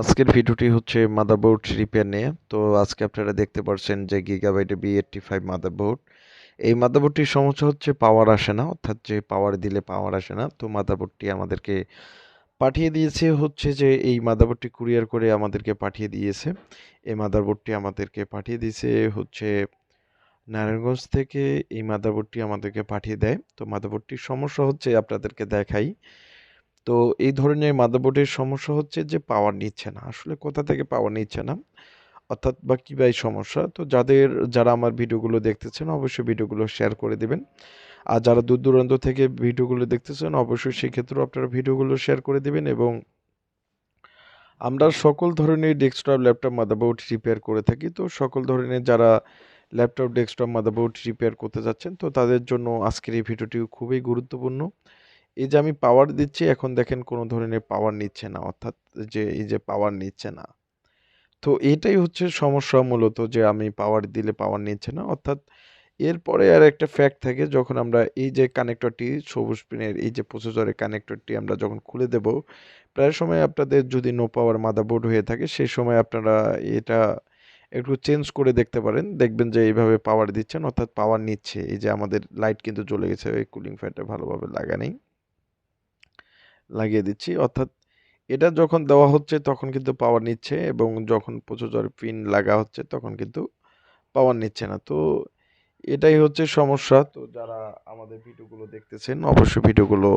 আজকের ভিডিওটি হচ্ছে মাদারবোর্ড রিপেয়ার নিয়ে। তো আজকে আপনারা দেখতে পাচ্ছেন যে গিগাবাইটের বি এইটটি ফাইভ মাদারবোর্ড এই মাদারবোর্ডটির সমস্যা হচ্ছে পাওয়ার আসে না, অর্থাৎ যে পাওয়ার দিলে পাওয়ার আসে না। তো মাদারবোর্ডটি আমাদেরকে পাঠিয়ে দিয়েছে হচ্ছে যে এই মাদারবোর্ডটি কুরিয়ার করে আমাদেরকে পাঠিয়ে দিয়েছে। এই মাদারবোর্ডটি আমাদেরকে পাঠিয়ে দিয়েছে হচ্ছে নারায়ণগঞ্জ থেকে। এই মাদারবোর্ডটি আমাদেরকে পাঠিয়ে দেয়। তো মাদারবোর্ডটির সমস্যা হচ্ছে আপনাদেরকে দেখাই। তো এই ধরনের মাদারবোর্ডের সমস্যা হচ্ছে যে পাওয়ার নিচ্ছে না। আসলে কোথা থেকে পাওয়ার নিচ্ছে না? অর্থাৎ বা কী বাই সমস্যা? তো যাদের, যারা আমার ভিডিওগুলো দেখতেছেন অবশ্যই ভিডিওগুলো শেয়ার করে দেবেন। আর যারা দূর দূরান্ত থেকে ভিডিওগুলো দেখতেছেন অবশ্যই সেক্ষেত্রেও আপনারা ভিডিওগুলো শেয়ার করে দেবেন এবং আমরা সকল ধরনের ডেস্কটপ ল্যাপটপ মাদারবোর্ড রিপেয়ার করে থাকি। তো সকল ধরনের যারা ল্যাপটপ ডেস্কটপ মাদারবোর্ড রিপেয়ার করতে যাচ্ছেন, তো তাদের জন্য আজকের এই ভিডিওটি খুবই গুরুত্বপূর্ণ। এই যে আমি পাওয়ার দিচ্ছি, এখন দেখেন কোনো ধরনের পাওয়ার নিচ্ছে না, অর্থাৎ যে এই যে পাওয়ার নিচ্ছে না। তো এটাই হচ্ছে সমস্যা মূলত যে আমি পাওয়ার দিলে পাওয়ার নিচ্ছে না, অর্থাৎ এরপরে আর একটা ফ্যাক্ট থাকে, যখন আমরা এই যে কানেক্টরটি সবুজ পিনের এই যে প্রসেসরের কানেক্টরটি আমরা যখন খুলে দেব, প্রায় সময় আপনাদের যদি নো পাওয়ার মাদারবোর্ড হয়ে থাকে, সেই সময় আপনারা এটা একটু চেঞ্জ করে দেখতে পারেন। দেখবেন যে এইভাবে পাওয়ার দিচ্ছেন, অর্থাৎ পাওয়ার নিচ্ছে। এই যে আমাদের লাইট কিন্তু জ্বলে গেছে, ওই কুলিং ফ্যানটা ভালোভাবে লাগা নেই। লাগিয়ে দিচ্ছি। অর্থাৎ এটা যখন দেওয়া হচ্ছে তখন কিন্তু পাওয়ার নিচ্ছে এবং যখন প্রচুর পিন লাগা হচ্ছে তখন কিন্তু পাওয়ার নিচ্ছে না। তো এটাই হচ্ছে সমস্যা। তো যারা আমাদের ভিডিওগুলো দেখতেছেন অবশ্যই ভিডিওগুলো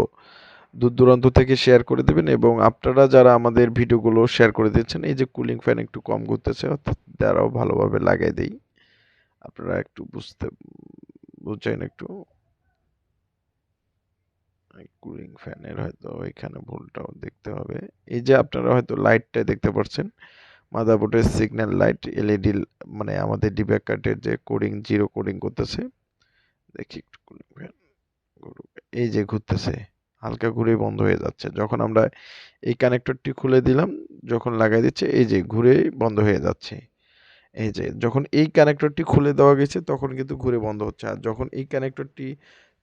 দূর দূরান্ত থেকে শেয়ার করে দেবেন এবং আপনারা যারা আমাদের ভিডিওগুলো শেয়ার করে দিচ্ছেন, এই যে কুলিং ফ্যান একটু কম ঘুরতেছে, অর্থাৎ তারাও ভালোভাবে লাগাই দেই। আপনারা একটু বুঝতে, বুঝছেন একটু? কুলিং ফ্যানের হয়তো এখানে ভুলটাও দেখতে হবে। এই যে আপনারা হয়তো লাইটটা দেখতে পাচ্ছেন মাদারবোর্ডের সিগন্যাল লাইট এলইডি মানে আমাদের ডিব্যাক কার্ডের যে কোডিং জিরো কোডিং করতেছে। দেখি একটু কুলিং ফ্যান এই যে ঘুরতেছে, হালকা ঘুরে বন্ধ হয়ে যাচ্ছে। যখন আমরা এই কানেক্টরটি খুলে দিলাম, যখন লাগাই দিচ্ছে, এই যে ঘুরে বন্ধ হয়ে যাচ্ছে। এই যে যখন এই কানেক্টরটি খুলে দেওয়া গেছে, তখন কিন্তু ঘুরে বন্ধ হচ্ছে। আর যখন এই কানেক্টরটি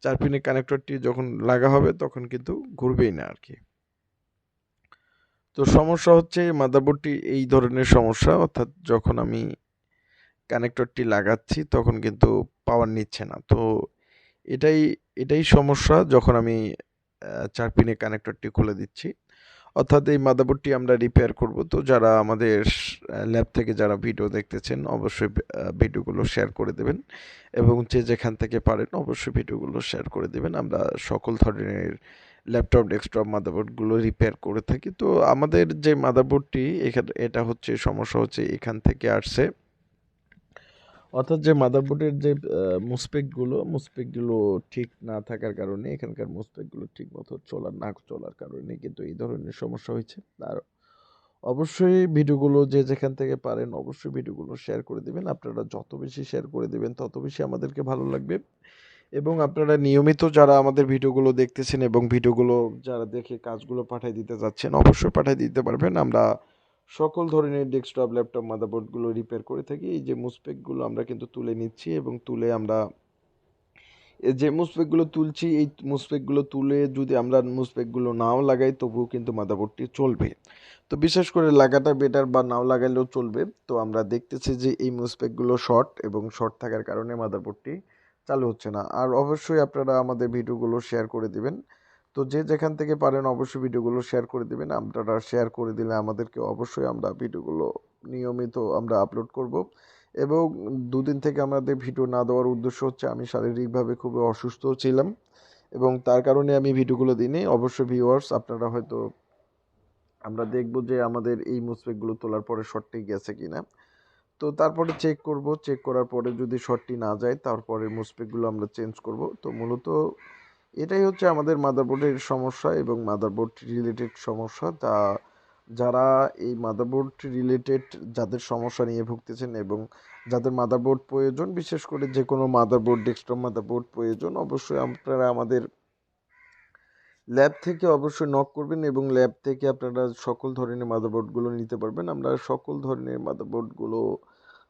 চার পিনের কানেক্টরটি যখন লাগা হবে, তখন কিন্তু ঘুরবেই না আর কি। তো সমস্যা হচ্ছে মাদারবোর্ডটি এই ধরনের সমস্যা, অর্থাৎ যখন আমি কানেক্টরটি লাগাচ্ছি, তখন কিন্তু পাওয়ার নিচ্ছে না। তো এটাই এটাই সমস্যা যখন আমি চার পিনের কানেক্টরটি খুলে দিচ্ছি। অর্থাৎ এই মাদারবোর্ডটি আমরা রিপেয়ার করব। তো যারা আমাদের ল্যাব থেকে যারা ভিডিও দেখতেছেন, অবশ্যই ভিডিওগুলো শেয়ার করে দেবেন এবং যে যেখান থেকে পারেন, অবশ্যই ভিডিওগুলো শেয়ার করে দেবেন। আমরা সকল ধরনের ল্যাপটপ ডেস্কটপ মাদারবোর্ডগুলো রিপেয়ার করে থাকি। তো আমাদের যে মাদারবোর্ডটি এখানে, এটা হচ্ছে, সমস্যা হচ্ছে এখান থেকে আসছে। অর্থাৎ যে মাদারবোর্ডের যে মুসপেকগুলো মুসপেকগুলো ঠিক না থাকার কারণে, এখানকার মুসপেকগুলো ঠিক মতো চলার না চলার কারণে কিন্তু এই ধরনের সমস্যা হয়েছে। আর অবশ্যই ভিডিওগুলো যে যেখান থেকে পারেন, অবশ্যই ভিডিওগুলো শেয়ার করে দেবেন। আপনারা যত বেশি শেয়ার করে দেবেন, তত বেশি আমাদেরকে ভালো লাগবে। এবং আপনারা নিয়মিত যারা আমাদের ভিডিওগুলো দেখতেছেন এবং ভিডিওগুলো যারা দেখে কাজগুলো পাঠিয়ে দিতে যাচ্ছেন, অবশ্যই পাঠিয়ে দিতে পারবেন। আমরা সকল ধরনের ডেস্কটপ ল্যাপটপ মাদারবোর্ডগুলো রিপেয়ার করে থাকি। এই যে মুসপেকগুলো আমরা কিন্তু তুলে নিচ্ছি এবং তুলে আমরা যে মুসপেকগুলো তুলছি, এই মুসপেকগুলো তুলে যদি আমরা মুসপেকগুলো নাও লাগাই, তবুও কিন্তু মাদারবোর্ডটি চলবে। তো বিশেষ করে লাগাটা বেটার বা নাও লাগাইলেও চলবে। তো আমরা দেখতেছি যে এই মুসপেকগুলো শর্ট এবং শর্ট থাকার কারণে মাদারবোর্ডটি চালু হচ্ছে না। আর অবশ্যই আপনারা আমাদের ভিডিওগুলো শেয়ার করে দিবেন। তো যে যেখান থেকে পারেন অবশ্যই ভিডিওগুলো শেয়ার করে দেবেন। আপনারা শেয়ার করে দিলে আমাদেরকে অবশ্যই আমরা ভিডিওগুলো নিয়মিত আমরা আপলোড করব। এবং দুদিন থেকে আমাদের ভিডিও না দেওয়ার উদ্দেশ্য হচ্ছে আমি শারীরিকভাবে খুবই অসুস্থ ছিলাম এবং তার কারণে আমি ভিডিওগুলো দিনে অবশ্যই ভিউয়ার্স আপনারা হয়তো আমরা দেখব যে আমাদের এই মুসপেকগুলো তোলার পরে শর্টটি গেছে কিনা। তো তারপরে চেক করব। চেক করার পরে যদি শর্টটি না যায়, তারপরে মুসপেকগুলো আমরা চেঞ্জ করব। তো মূলত এটাই হচ্ছে আমাদের মাদারবোর্ডের সমস্যা এবং মাদারবোর্ড রিলেটেড সমস্যা। তা যারা এই মাদারবোর্ড রিলেটেড যাদের সমস্যা নিয়ে ভুগতেছেন এবং যাদের মাদারবোর্ড প্রয়োজন, বিশেষ করে যে কোনো মাদারবোর্ড ডেস্কটপ মাদারবোর্ড প্রয়োজন, অবশ্যই আপনারা আমাদের ল্যাব থেকে অবশ্যই নক করবেন এবং ল্যাব থেকে আপনারা সকল ধরনের মাদারবোর্ডগুলো নিতে পারবেন। আমরা সকল ধরনের মাদারবোর্ডগুলো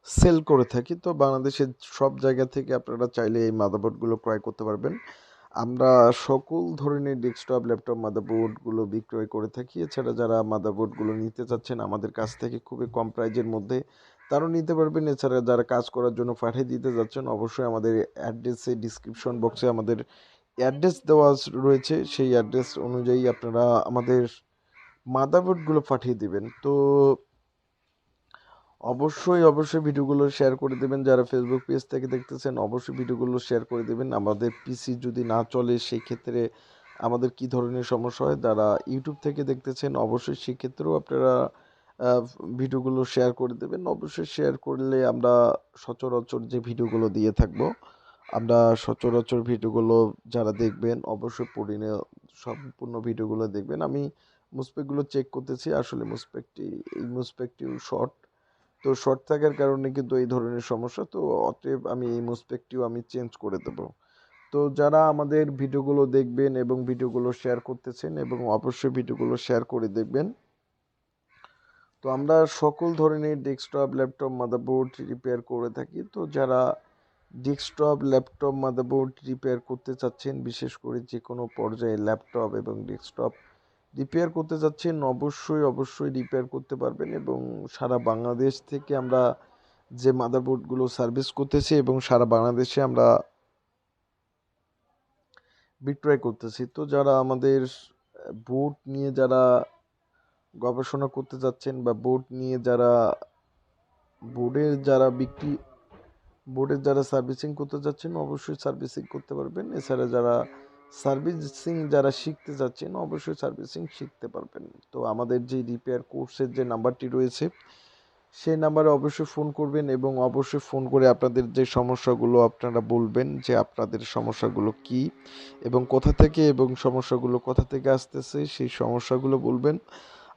সেল করে থাকি। তো বাংলাদেশের সব জায়গা থেকে আপনারা চাইলে এই মাদারবোর্ডগুলো ক্রয় করতে পারবেন। আমরা সকল ধরনের ডেস্কটপ ল্যাপটপ মাদারবোর্ডগুলো বিক্রয় করে থাকি। এছাড়া যারা মাদারবোর্ডগুলো নিতে চাচ্ছেন, আমাদের কাছ থেকে খুবই কম প্রাইজের মধ্যে তারও নিতে পারবেন। এছাড়া যারা কাজ করার জন্য পাঠিয়ে দিতে যাচ্ছেন, অবশ্যই আমাদের অ্যাড্রেসে ডিসক্রিপশন বক্সে আমাদের অ্যাড্রেস দেওয়া রয়েছে। সেই অ্যাড্রেস অনুযায়ী আপনারা আমাদের মাদারবোর্ডগুলো পাঠিয়ে দেবেন। তো অবশ্যই অবশ্যই ভিডিওগুলো শেয়ার করে দেবেন। যারা ফেসবুক পেজ থেকে দেখতেছেন, অবশ্যই ভিডিওগুলো শেয়ার করে দেবেন। আমাদের পিসি যদি না চলে সেই ক্ষেত্রে আমাদের কি ধরনের সমস্যা হয়? যারা ইউটিউব থেকে দেখতেছেন, অবশ্যই সেক্ষেত্রেও আপনারা ভিডিওগুলো শেয়ার করে দেবেন। অবশ্যই শেয়ার করলে আমরা সচরাচর যে ভিডিওগুলো দিয়ে থাকব, আমরা সচরাচর ভিডিওগুলো যারা দেখবেন, অবশ্যই পরিণে সম্পূর্ণ ভিডিওগুলো দেখবেন। আমি মুসপেকগুলো চেক করতেছি। আসলে মুসপেকটি, এই মুসপেকটিও শর্ট তো শর্ট থাকার কারণে কিন্তু এই ধরনের সমস্যা, তো অতএব আমি এই মুসপেকটিও আমি চেঞ্জ করে দেব। তো যারা আমাদের ভিডিওগুলো দেখবেন এবং ভিডিওগুলো শেয়ার করতেছেন এবং অবশ্যই ভিডিওগুলো শেয়ার করে দেখবেন। তো আমরা সকল ধরনের ডেস্কটপ ল্যাপটপ মাদারবোর্ড রিপেয়ার করে থাকি। তো যারা ডেস্কটপ ল্যাপটপ মাদারবোর্ড রিপেয়ার করতে চাচ্ছেন, বিশেষ করে যে কোনো পর্যায়ে ল্যাপটপ এবং ডেস্কটপ রিপেয়ার করতে যাচ্ছেন, অবশ্যই অবশ্যই রিপেয়ার করতে পারবেন এবং সারা বাংলাদেশ থেকে আমরা যে মাদারবোর্ডগুলো সার্ভিস করতেছি এবং সারা বাংলাদেশে আমরা বিক্রয় করতেছি। তো যারা আমাদের বোর্ড নিয়ে যারা গবেষণা করতে যাচ্ছেন বা বোর্ড নিয়ে যারা বোর্ডের যারা বিক্রি বোর্ডের যারা সার্ভিসিং করতে যাচ্ছেন, অবশ্যই সার্ভিসিং করতে পারবেন। এছাড়া যারা সার্ভিসিং যারা শিখতে যাচ্ছেন, অবশ্যই সার্ভিসিং শিখতে পারবেন। তো আমাদের যে রিপেয়ার কোর্সের যে নাম্বারটি রয়েছে, সেই নাম্বারে অবশ্যই ফোন করবেন এবং অবশ্যই ফোন করে আপনাদের যে সমস্যাগুলো আপনারা বলবেন যে আপনাদের সমস্যাগুলো কি এবং কোথা থেকে এবং সমস্যাগুলো কোথা থেকে আসতেছে, সেই সমস্যাগুলো বলবেন।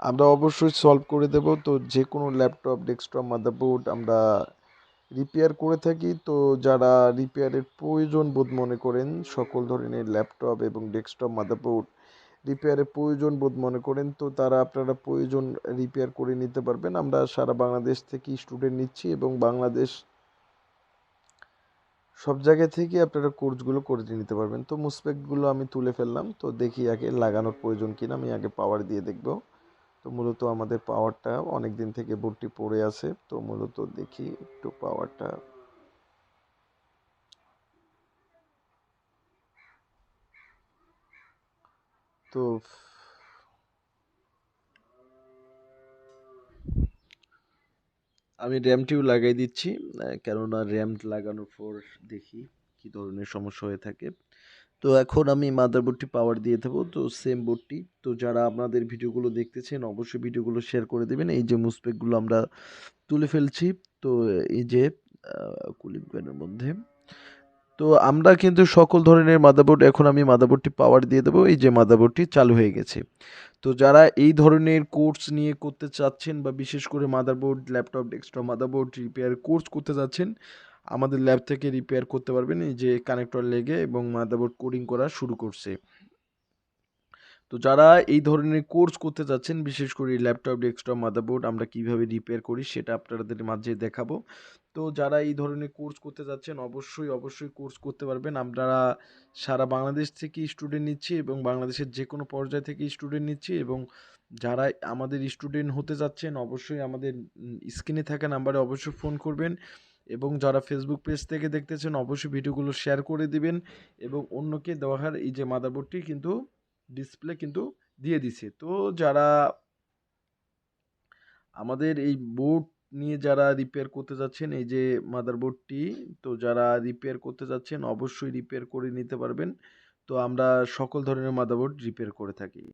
আমরা অবশ্যই সলভ করে দেব। তো যে কোনো ল্যাপটপ ডেস্কটপ মাদারবোর্ড আমরা রিপেয়ার করে থাকি। তো যারা রিপেয়ারের প্রয়োজন বোধ মনে করেন, সকল ধরনের ল্যাপটপ এবং ডেস্কটপ মাদারবোর্ড রিপেয়ারের প্রয়োজন বোধ মনে করেন, তো তারা আপনারা প্রয়োজন রিপেয়ার করে নিতে পারবেন। আমরা সারা বাংলাদেশ থেকে স্টুডেন্ট নিচ্ছি এবং বাংলাদেশ সব জায়গা থেকে আপনারা কোর্সগুলো করে নিতে পারবেন। তো মুসপেক্টগুলো আমি তুলে ফেললাম। তো দেখি আগে লাগানোর প্রয়োজন কিনা, আমি আগে পাওয়ার দিয়ে দেখব। তো মূলত আমাদের পাওয়ারটা অনেক দিন থেকে বোর্ডটি পড়ে আছে, তো মূলত দেখি একটু পাওয়ারটা। তো আমি র্যামটিও লাগাই দিচ্ছি কেননা র্যাম লাগানোর পর দেখি কি ধরনের সমস্যা হয়ে থাকে। তো এখন আমি মাদারবোর্ডটি পাওয়ার দিয়ে দেবো। তো সেম বোর্ডটি তো যারা আপনাদের ভিডিওগুলো দেখতেছেন, অবশ্যই ভিডিওগুলো শেয়ার করে দেবেন। এই যে মুসপেকগুলো আমরা তুলে ফেলছি। তো এই যে কুলিং ফ্যানের মধ্যে। তো আমরা কিন্তু সকল ধরনের মাদারবোর্ড এখন আমি মাদারবোর্ডটি পাওয়ার দিয়ে দেবো। এই যে মাদারবোর্ডটি চালু হয়ে গেছে। তো যারা এই ধরনের কোর্স নিয়ে করতে চাচ্ছেন বা বিশেষ করে motherboard laptop desktop motherboard repair course করতে চাচ্ছেন আমাদের ল্যাব থেকে রিপেয়ার করতে পারবেন এই যে কানেক্টর লেগে এবং মাদারবোর্ড কোডিং করা শুরু করছে। তো যারা এই ধরনের কোর্স করতে যাচ্ছেন বিশেষ করে ল্যাপটপ ডেস্কটপ মাদারবোর্ড আমরা কীভাবে রিপেয়ার করি সেটা আপনাদের মাঝে দেখাবো। তো যারা এই ধরনের কোর্স করতে যাচ্ছেন অবশ্যই অবশ্যই কোর্স করতে পারবেন। আমরা সারা বাংলাদেশ থেকে স্টুডেন্ট নিচ্ছি এবং বাংলাদেশের যে কোনো পর্যায় থেকে স্টুডেন্ট নিচ্ছি এবং যারা আমাদের স্টুডেন্ট হতে যাচ্ছেন অবশ্যই আমাদের স্ক্রিনে থাকা নাম্বারে অবশ্যই ফোন করবেন। এবং যারা ফেসবুক পেজ থেকে দেখতেছেন, অবশ্যই ভিডিওগুলো শেয়ার করে দিবেন এবং অন্যকে দেওয়ার এই যে মাদারবোর্ডটি কিন্তু ডিসপ্লে কিন্তু দিয়ে দিছে। তো যারা আমাদের এই বোর্ড নিয়ে যারা রিপেয়ার করতে যাচ্ছেন, এই যে মাদারবোর্ডটি তো যারা রিপেয়ার করতে যাচ্ছেন, অবশ্যই রিপেয়ার করে নিতে পারবেন। তো আমরা সকল ধরনের মাদারবোর্ড রিপেয়ার করে থাকি।